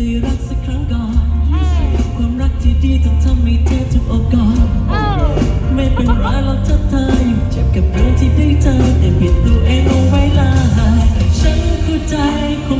ไรักสักครั้งก่อน ความรักที่ดีจะทำให้เธอทุกโอกาสไม่เป็นไรหรอกถ้าเธออยู่เจ็บกับเรื่องที่ได้เจอแต่ปิดตัวเองเอาไว้ละฉันเข้าใจคง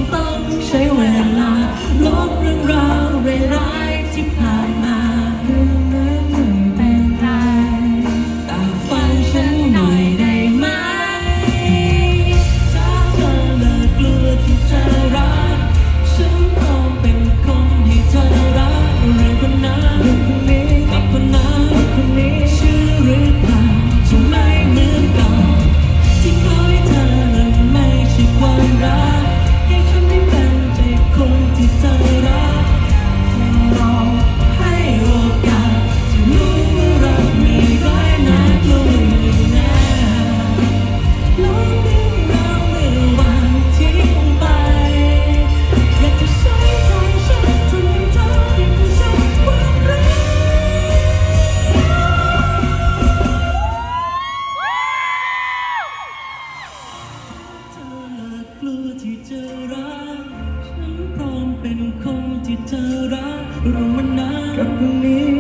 ที่เธอรักเรามานานกับคนนี้